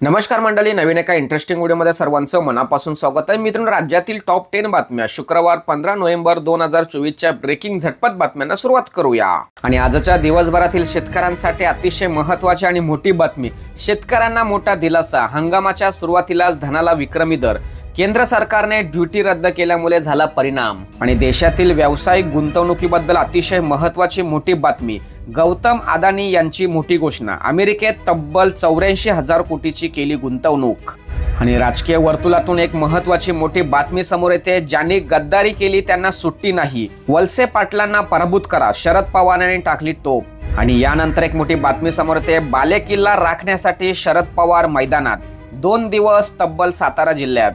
नमस्कार मंडळी नवीन एका इंटरेस्टिंग व्हिडिओमध्ये सर्वांचं मनापासून स्वागत आहे. मित्रांनो राज्यातील टॉप टेन बातम्या. शुक्रवार पंधरा नोव्हेंबर दोन हजार चोवीसच्या ब्रेकिंग झटपट बातम्यांना सुरुवात करूया. आणि आजच्या दिवसभरातील शेतकऱ्यांसाठी अतिशय महत्वाची आणि मोठी बातमी. शेतकऱ्यांना मोठा दिलासा. हंगामाच्या सुरुवातीलाच धनाला विक्रमी दर. केंद्र सरकारने ड्युटी रद्द केल्यामुळे झाला परिणाम. आणि देशातील व्यावसायिक गुंतवणुकीबद्दल अतिशय महत्वाची मोठी बातमी. गौतम अदानी यांची मोठी घोषणा. अमेरिकेत तब्बल चौऱ्याऐंशी हजार कोटीची केली गुंतवणूक. आणि राजकीय वर्तुळातून एक महत्वाची मोठी बातमी समोर येते ज्यांनी गद्दारी केली त्यांना सुट्टी नाही. वलसे पाटलांना पराभूत करा शरद पवारांनी टाकली तोप आणि यानंतर एक मोठी बातमी समोर येते बालेकिल्ला राखण्यासाठी शरद पवार मैदानात. दोन दिवस तब्बल सातारा जिल्ह्यात.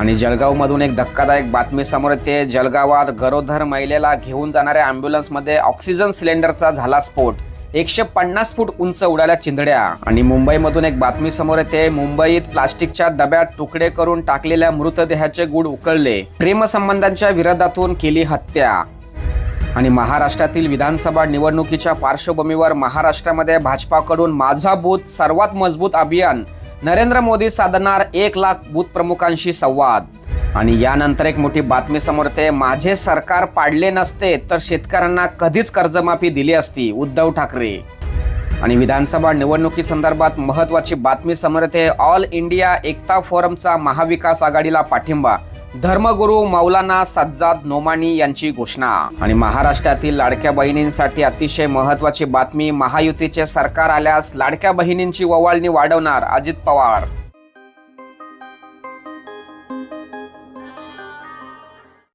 आणि जळगावमधून एक धक्कादायक बातमी समोर येते. जळगावात गरोदर महिलेला घेऊन जाणाऱ्या ॲम्ब्युलन्समध्ये ऑक्सिजन सिलेंडरचा झाला स्फोट. एकशे पन्नास फूट उंच उडाल्या चिंधड्या. आणि मुंबईमधून एक बातमी समोर येते. मुंबईत प्लास्टिकच्या डब्यात तुकडे करून टाकलेल्या मृतदेहाचे गुड उकळले. प्रेमसंबंधांच्या विरोधातून केली हत्या. आणि महाराष्ट्रातील विधानसभा निवडणुकीच्या पार्श्वभूमीवर महाराष्ट्रामध्ये भाजपाकडून माझा बूथ सर्वात मजबूत अभियान. नरेंद्र मोदी साधणार एक लाख बूथ प्रमुखांशी संवाद. आणि यानंतर एक मोठी बातमी समोर येते. माझे सरकार पाडले नसते तर शेतकऱ्यांना कधीच कर्जमाफी दिली असती उद्धव ठाकरे. आणि विधानसभा निवडणुकी संदर्भात महत्वाची बातमी समोर येते. ऑल इंडिया एकता फोरमचा महाविकास आघाडीला पाठिंबा. धर्मगुरू मौलाना सज्जाद नोमानी यांची घोषणा. आणि महाराष्ट्रातील लाडक्या बहिणींसाठी अतिशय महत्वाची बातमी महायुतीचे सरकार आल्यास लाडक्या बहिणींची ववाळणी वाढवणार अजित पवार.